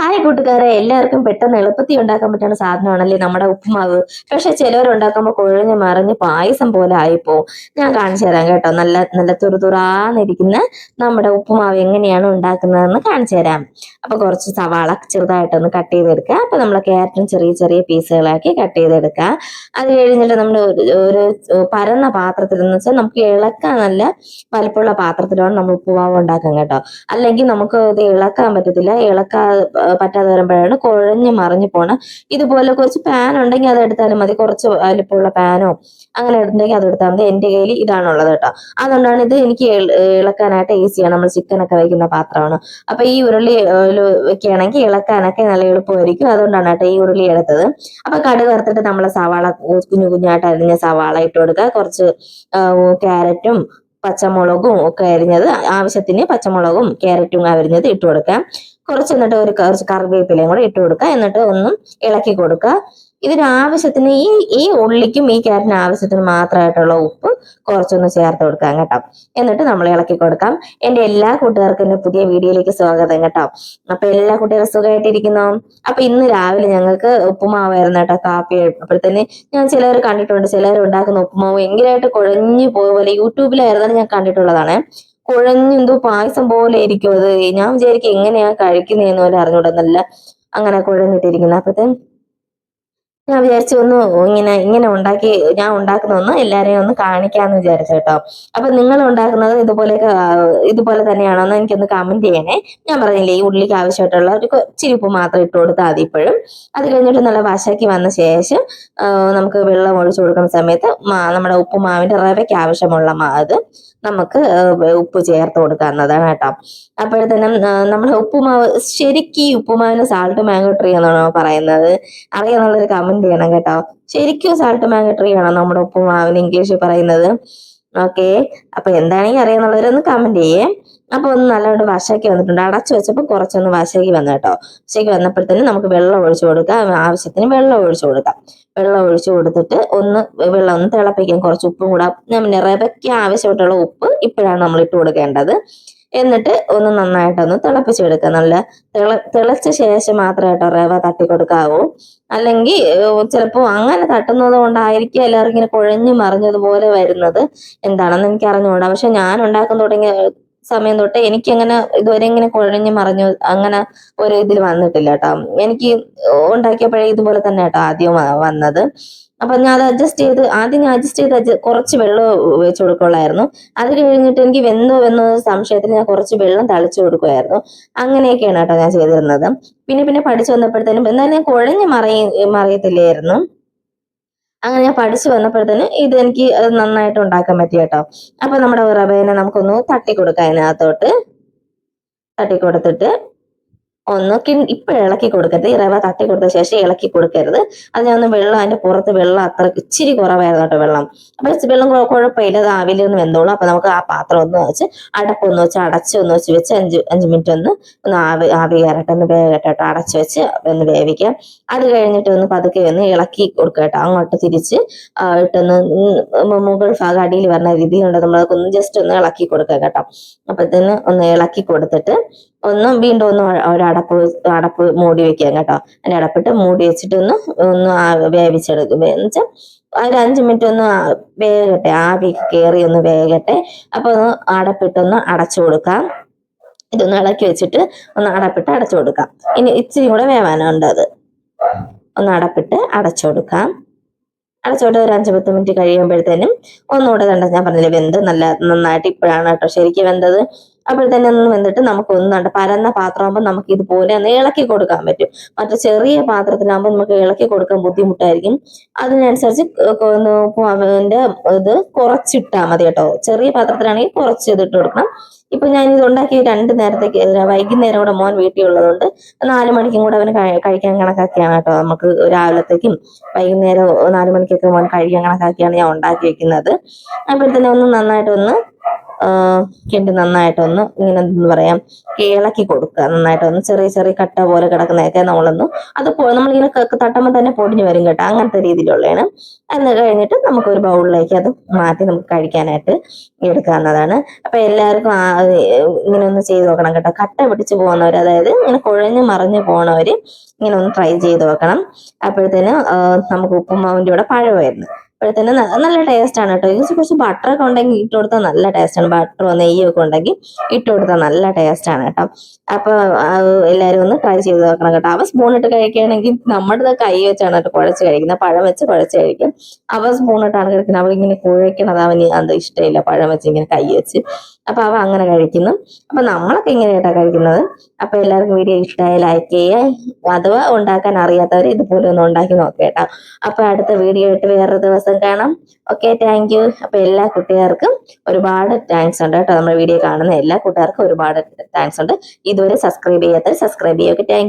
Hi കൂട്ടുകാരെ എല്ലാവർക്കും പെട്ടെന്ന് എളുപ്പത്തിൽ ഉണ്ടാക്കാൻ പറ്റുന്ന സാധനമാണല്ലേ നമ്മുടെ ഉപ്പുമാവ്. പക്ഷെ ചിലവരുണ്ടാക്കുമ്പോൾ കുഴഞ്ഞ് മറിഞ്ഞ് പായസം പോലെ ആയിപ്പോവും ഞാൻ കാണിച്ചു തരാം കേട്ടോ. നല്ല നല്ല തുറുതുറാന്നിരിക്കുന്ന നമ്മുടെ ഉപ്പുമാവ് എങ്ങനെയാണ് ഉണ്ടാക്കുന്നതെന്ന് കാണിച്ചു തരാം. അപ്പൊ കുറച്ച് സവാള ചെറുതായിട്ടൊന്ന് കട്ട് ചെയ്തെടുക്കുക. അപ്പൊ നമ്മൾ ക്യാരറ്റും ചെറിയ ചെറിയ പീസുകളാക്കി കട്ട് ചെയ്തെടുക്കുക. അത് കഴിഞ്ഞിട്ട് നമ്മൾ ഒരു പരന്ന പാത്രത്തിൽ എന്ന് വെച്ചാൽ നമുക്ക് ഇളക്കാൻ നല്ല വലിപ്പമുള്ള പാത്രത്തിലാണ് നമ്മൾ ഉപ്പുമാവ് ഉണ്ടാക്കാൻ കേട്ടോ. അല്ലെങ്കിൽ നമുക്ക് ഇത് ഇളക്കാൻ പറ്റത്തില്ല. ഇളക്കാ പറ്റാതെ വരുമ്പോഴാണ് കുഴഞ്ഞ് മറിഞ്ഞു പോണ. ഇതുപോലെ കുറച്ച് പാൻ ഉണ്ടെങ്കിൽ അത് എടുത്താലും മതി. കുറച്ച് വലിപ്പമുള്ള പാനോ അങ്ങനെ എടുത്തെങ്കിൽ അത് എടുത്താൽ മതി. എന്റെ കയ്യിൽ ഇതാണുള്ളത് കേട്ടോ. അതുകൊണ്ടാണ് ഇത് എനിക്ക് ഇളക്കാനായിട്ട് ഈസിയാണ് നമ്മൾ ചിക്കൻ ഒക്കെ വയ്ക്കുന്ന പാത്രമാണ്. അപ്പൊ ഈ ഉരുളി വെക്കുകയാണെങ്കിൽ ഇളക്കാനൊക്കെ നല്ല എളുപ്പമായിരിക്കും. അതുകൊണ്ടാണ് കേട്ടോ ഈ ഉരുളി എടുത്തത്. അപ്പൊ കടുക് വറുത്തിട്ട് നമ്മൾ സവാള കുഞ്ഞു കുഞ്ഞായിട്ട് അരിഞ്ഞ സവാള ഇട്ട് കൊടുക്കുക. കുറച്ച് ക്യാരറ്റും പച്ചമുളകും ഒക്കെ അരിഞ്ഞത് ആവശ്യത്തിന് പച്ചമുളകും ക്യാരറ്റും അരിഞ്ഞത് ഇട്ട് കൊടുക്കാം കുറച്ച് എന്നിട്ട് ഒരു കുറച്ച് കറിവേപ്പിലയും കൂടെ ഇട്ട് കൊടുക്കുക. എന്നിട്ട് ഒന്നും ഇളക്കി കൊടുക്കുക. ഇതിന് ആവശ്യത്തിന് ഈ ഈ ഉള്ളിക്കും ഈ ക്യാരറ്റിന് ആവശ്യത്തിന് മാത്രമായിട്ടുള്ള ഉപ്പ് കുറച്ചൊന്ന് ചേർത്ത് കൊടുക്കാം കേട്ടോ. എന്നിട്ട് നമ്മൾ ഇളക്കി കൊടുക്കാം. എന്റെ എല്ലാ കൂട്ടുകാർക്കും എന്റെ പുതിയ വീഡിയോയിലേക്ക് സ്വാഗതം കേട്ടോ. അപ്പൊ എല്ലാ കുട്ടികളും സുഖമായിട്ടിരിക്കുന്നു? അപ്പൊ ഇന്ന് രാവിലെ ഞങ്ങൾക്ക് ഉപ്പുമാവായിരുന്നു കേട്ടോ കാപ്പി അപ്പോഴത്തേന് ഞാൻ ചിലർ കണ്ടിട്ടുണ്ട് ചിലർ ഉണ്ടാക്കുന്ന ഉപ്പുമാവ് ഭയങ്കരമായിട്ട് കുഴഞ്ഞു പോയ പോലെ യൂട്യൂബിലായിരുന്നാലും ഞാൻ കണ്ടിട്ടുള്ളതാണ്. കുഴഞ്ഞു എന്തോ പായസം പോലെ ഇരിക്കും. അത് ഞാൻ വിചാരിക്കും എങ്ങനെയാ കഴിക്കുന്നതെന്ന് പോലെ അറിഞ്ഞൂടാ നല്ല അങ്ങനെ കുഴഞ്ഞിട്ടിരിക്കുന്നത്. അപ്പത്തെ ഞാൻ വിചാരിച്ചു ഒന്ന് ഇങ്ങനെ ഇങ്ങനെ ഉണ്ടാക്കി ഞാൻ ഉണ്ടാക്കുന്ന ഒന്ന് എല്ലാരെയും ഒന്ന് കാണിക്കാന്ന് വിചാരിച്ചു കേട്ടോ. അപ്പൊ നിങ്ങൾ ഉണ്ടാക്കുന്നത് ഇതുപോലെ ഇതുപോലെ തന്നെയാണോ എന്ന് എനിക്കൊന്ന് കമന്റ് ചെയ്യണേ. ഞാൻ പറഞ്ഞില്ലേ ഈ ഉള്ളിക്ക് ആവശ്യമായിട്ടുള്ള ഒരു ചിരിപ്പ് മാത്രം ഇട്ട് കൊടുത്താൽ മതി ഇപ്പോഴും. അത് കഴിഞ്ഞിട്ട് നല്ല വശക്കി വന്ന ശേഷം നമുക്ക് വെള്ളം ഒഴിച്ചു കൊടുക്കുന്ന സമയത്ത് നമ്മുടെ ഉപ്പുമാവിന്റെ റവയ്ക്ക് ആവശ്യമുള്ള മാ അത് നമുക്ക് ഉപ്പ് ചേർത്ത് കൊടുക്കാവുന്നതാണ് കേട്ടോ. അപ്പോഴത്തേനും നമ്മുടെ ഉപ്പുമാവ് ശരിക്കും ഉപ്പുമാവിന് സാൾട്ട് മാംഗോ ട്രീ എന്നാണോ പറയുന്നത്? അറിയാന്നുള്ളൊരു കമന്റ് ചെയ്യണം കേട്ടോ. ശരിക്കും സാൾട്ട് മാംഗോ ട്രീ ആണോ നമ്മുടെ ഉപ്പുമാവിന് ഇംഗ്ലീഷിൽ പറയുന്നത്. ഓക്കെ അപ്പൊ എന്താണെങ്കിൽ അറിയാന്നുള്ളവരൊന്ന് കമന്റ് ചെയ്യേ. അപ്പൊ ഒന്ന് നല്ലവണ്ണം വശക്കി വന്നിട്ടുണ്ട്. അടച്ചു വെച്ചപ്പോൾ കുറച്ചൊന്ന് വശക്കി വന്നു കേട്ടോ. വശക്കി വന്നപ്പോഴത്തേനും നമുക്ക് വെള്ളം ഒഴിച്ചു കൊടുക്കാം. ആവശ്യത്തിന് വെള്ളം ഒഴിച്ചു കൊടുക്കാം. വെള്ളം ഒഴിച്ചു കൊടുത്തിട്ട് ഒന്ന് വെള്ളം ഒന്ന് തിളപ്പിക്കാം. കുറച്ച് ഉപ്പും കൂടെ. നിറവയ്ക്ക് റവയ്ക്ക് ആവശ്യമായിട്ടുള്ള ഉപ്പ് ഇപ്പോഴാണ് നമ്മൾ ഇട്ട് കൊടുക്കേണ്ടത്. എന്നിട്ട് ഒന്ന് നന്നായിട്ടൊന്ന് തിളപ്പിച്ചെടുക്കുക നല്ല തിള തിളച്ച ശേഷം മാത്രമേ കേട്ടോ റവ തട്ടി കൊടുക്കാവൂ. അല്ലെങ്കിൽ ചിലപ്പോൾ അങ്ങനെ തട്ടുന്നത് കൊണ്ടായിരിക്കും എല്ലാവർക്കും ഇങ്ങനെ കുഴഞ്ഞു മറിഞ്ഞതുപോലെ വരുന്നത്. എന്താണെന്ന് എനിക്ക് അറിഞ്ഞുകൂടാ പക്ഷെ ഞാൻ ഉണ്ടാക്കാൻ തുടങ്ങിയ സമയം തൊട്ട് എനിക്ക് അങ്ങനെ ഇതുവരെ ഇങ്ങനെ കുഴഞ്ഞു മറിഞ്ഞു അങ്ങനെ ഒരു ഇതിൽ വന്നിട്ടില്ല കേട്ടോ എനിക്ക് ഉണ്ടാക്കിയപ്പോഴേ ഇതുപോലെ തന്നെ കേട്ടോ ആദ്യം വന്നത്. അപ്പൊ ഞാൻ അത് അഡ്ജസ്റ്റ് ചെയ്ത് ആദ്യം ഞാൻ അഡ്ജസ്റ്റ് ചെയ്ത് കുറച്ച് വെള്ളം വെച്ച് കൊടുക്കുള്ളായിരുന്നു അത് കഴിഞ്ഞിട്ട് എനിക്ക് വെന്തോ വെന്നോ സംശയത്തിൽ ഞാൻ കുറച്ച് വെള്ളം തളിച്ചു കൊടുക്കുമായിരുന്നു അങ്ങനെയൊക്കെയാണ് കേട്ടോ ഞാൻ ചെയ്തിരുന്നത്. പിന്നെ പിന്നെ പഠിച്ചു വന്നപ്പോഴത്തേനും എന്നാലും ഞാൻ കുഴഞ്ഞ് മറിയ മറിയത്തില്ലായിരുന്നു. അങ്ങനെ ഞാൻ പഠിച്ചു വന്നപ്പോഴത്തേന് ഇത് എനിക്ക് നന്നായിട്ട് ഉണ്ടാക്കാൻ പറ്റി കേട്ടോ. അപ്പൊ നമ്മുടെ റവേനെ നമുക്കൊന്ന് തട്ടി കൊടുക്കാം അതിനകത്തോട്ട്. തട്ടി കൊടുത്തിട്ട് ഒന്ന് കിൺ ഇപ്പൊ ഇളക്കി കൊടുക്കരുത്. ഈ റവ തട്ടി കൊടുത്ത ശേഷം ഇളക്കി കൊടുക്കരുത്. അത് ഞാൻ ഒന്ന് വെള്ളം അതിന്റെ പുറത്ത് വെള്ളം അത്ര ഇച്ചിരി കുറവായിരുന്നു കേട്ടോ വെള്ളം. അപ്പൊ വെള്ളം കുഴ- കുഴപ്പമില്ല. അത് ആവിയിൽ ഒന്ന് വെന്തോളും. അപ്പൊ നമുക്ക് ആ പാത്രം ഒന്ന് വെച്ച് അടപ്പൊന്ന് വെച്ച് അടച്ച് ഒന്ന് വെച്ച് വെച്ച് അഞ്ച് അഞ്ച് മിനിറ്റ് ഒന്ന് ഒന്ന് ആവി ആവി കയറട്ടെ. ഒന്ന് വേകട്ടെ കേട്ടോ അടച്ച് വെച്ച് ഒന്ന് വേവിക്കാം. അത് കഴിഞ്ഞിട്ട് ഒന്ന് പതുക്കെ ഒന്ന് ഇളക്കി കൊടുക്കുക കേട്ടോ. അങ്ങോട്ട് തിരിച്ച് ഇട്ടൊന്ന് മുകൾ ഭാഗം അടിയിൽ വരുന്ന രീതിയിലുണ്ട്. നമ്മളതൊക്കെ ഒന്ന് ജസ്റ്റ് ഒന്ന് ഇളക്കി കൊടുക്കുക കേട്ടോ. അപ്പത്തേന് ഒന്ന് ഇളക്കി കൊടുത്തിട്ട് ഒന്ന് വീണ്ടും ഒന്ന് അടപ്പ് അടപ്പ് മൂടി വെക്കാം കേട്ടോ. അതിന്റെ അടപ്പിട്ട് മൂടി വെച്ചിട്ട് ഒന്ന് ഒന്ന് വേവിച്ചെടുക്കും എന്ന് വെച്ചാൽ ഒരു അഞ്ച് മിനിറ്റ് ഒന്ന് വേകട്ടെ ആവി കയറി ഒന്ന് വേകട്ടെ. അപ്പൊ ഒന്ന് അടപ്പിട്ടൊന്ന് അടച്ചു കൊടുക്കാം. ഇതൊന്ന് ഇളക്കി വെച്ചിട്ട് ഒന്ന് അടപ്പിട്ട് അടച്ചു കൊടുക്കാം. ഇനി ഇച്ചിരി കൂടെ വേവാനുണ്ട് അത്. ഒന്ന് അടപ്പിട്ട് അടച്ചു കൊടുക്കാം. അടച്ചോട്ട് ഒരു അഞ്ച് പത്ത് മിനിറ്റ് കഴിയുമ്പോഴത്തേനും ഒന്നുകൂടെ കണ്ട ഞാൻ പറഞ്ഞില്ലേ വെന്ത് നല്ല നന്നായിട്ട് ഇപ്പോഴാണ് കേട്ടോ ശരിക്കും വെന്തത്. അപ്പോഴത്തേനും ഒന്ന് വെന്തിട്ട് നമുക്ക് ഒന്നുണ്ട് പരന്ന പാത്രമാകുമ്പോൾ നമുക്ക് ഇതുപോലെ ഒന്ന് ഇളക്കി കൊടുക്കാൻ പറ്റും. മറ്റു ചെറിയ പാത്രത്തിലാകുമ്പോൾ നമുക്ക് ഇളക്കി കൊടുക്കാൻ ബുദ്ധിമുട്ടായിരിക്കും. അതിനനുസരിച്ച് അവന്റെ ഇത് കുറച്ചിട്ടാൽ മതി കേട്ടോ. ചെറിയ പാത്രത്തിലാണെങ്കിൽ കുറച്ച് ഇതിട്ട് കൊടുക്കണം. ഇപ്പൊ ഞാൻ ഇത് ഉണ്ടാക്കി രണ്ട് നേരത്തേക്ക് വൈകുന്നേരം കൂടെ മോൻ വീട്ടിൽ ഉള്ളതുകൊണ്ട് നാല് മണിക്കും കൂടെ അവന് കഴിക്കാൻ കണക്കാക്കിയാണ് കേട്ടോ. നമുക്ക് രാവിലത്തേക്കും വൈകുന്നേരം നാല് മണിക്കൊക്കെ മോൻ കഴിക്കാൻ കണക്കാക്കിയാണ് ഞാൻ ഉണ്ടാക്കി വെക്കുന്നത്. അപ്പോഴത്തേനും ഒന്ന് നന്നായിട്ട് കിണ്ടി നന്നായിട്ടൊന്ന് ഇങ്ങനെ എന്താ പറയാം ഇളക്കി കൊടുക്കുക. നന്നായിട്ടൊന്ന് ചെറിയ ചെറിയ കട്ട പോലെ കിടക്കുന്നതൊക്കെ നമ്മളൊന്ന് അത് നമ്മളിങ്ങനെ തട്ടുമ്പോൾ തന്നെ പൊടിഞ്ഞു വരും കേട്ടോ. അങ്ങനത്തെ രീതിയിലുള്ളതാണ്. എന്ന് കഴിഞ്ഞിട്ട് നമുക്ക് ഒരു ബൗളിലേക്ക് അത് മാറ്റി നമുക്ക് കഴിക്കാനായിട്ട് എടുക്കാവുന്നതാണ്. അപ്പൊ എല്ലാവർക്കും ഇങ്ങനെ ഒന്ന് ചെയ്ത് നോക്കണം കേട്ടോ. കട്ട പിടിച്ച് പോകുന്നവർ അതായത് ഇങ്ങനെ കുഴഞ്ഞു മറിഞ്ഞു പോണവര് ഇങ്ങനെ ഒന്ന് ട്രൈ ചെയ്ത് നോക്കണം. അപ്പോഴത്തേന് നമുക്ക് ഉപ്പുമാവിന്റെ കൂടെ പഴമായിരുന്നു അപ്പോഴത്തേന് നല്ല ടേസ്റ്റ് ആണ് കേട്ടോ. ഇതിൽ കുറച്ച് ബട്ടറൊക്കെ ഉണ്ടെങ്കിൽ ഇട്ട് കൊടുത്താൽ നല്ല ടേസ്റ്റ് ആണ്. ബട്ടറോ നെയ്യോ ഒക്കെ ഉണ്ടെങ്കിൽ ഇട്ട് കൊടുത്താൽ നല്ല ടേസ്റ്റ് ആണ് കേട്ടോ. അപ്പൊ എല്ലാവരും ഒന്ന് ട്രൈ ചെയ്ത് നോക്കണം കേട്ടോ. അവ സ്പൂൺ ഇട്ട് കഴിക്കുകയാണെങ്കിൽ നമ്മുടെ കൈ വെച്ചാണ് കേട്ടോ കുഴച്ച് കഴിക്കുന്നത്. പഴം വെച്ച് കുഴച്ച് കഴിക്കും. അവ സ്പൂൺ ഇട്ടാണ് കഴിക്കുന്നത് അവ ഇങ്ങനെ കുഴയ്ക്കണത്. അവന് അത് ഇഷ്ടമില്ല. പഴം വെച്ച് ഇങ്ങനെ കൈ വെച്ച്. അപ്പൊ അവ അങ്ങനെ കഴിക്കുന്നു. അപ്പൊ നമ്മളൊക്കെ ഇങ്ങനെ ഇങ്ങനെയായിട്ടാ കഴിക്കുന്നത്. അപ്പൊ എല്ലാവർക്കും വീഡിയോ ഇഷ്ടമായ ലൈക്ക് ചെയ്യുക. അഥവാ ഉണ്ടാക്കാൻ അറിയാത്തവർ ഇതുപോലെ ഒന്ന് ഉണ്ടാക്കി നോക്കേട്ടാ അപ്പൊ അടുത്ത വീഡിയോ ആയിട്ട് വേറൊരു ദിവസം കാണാം. ഓക്കെ താങ്ക് യു അപ്പൊ എല്ലാ കുട്ടികൾക്കും ഒരുപാട് താങ്ക്സ് ഉണ്ട് കേട്ടോ. നമ്മുടെ വീഡിയോ കാണുന്ന എല്ലാ കൂട്ടുകാർക്കും ഒരുപാട് താങ്ക്സ് ഉണ്ട്. ഇതുവരെ സബ്സ്ക്രൈബ് ചെയ്യാത്തവർ സബ്സ്ക്രൈബ് ചെയ്യുക. താങ്ക്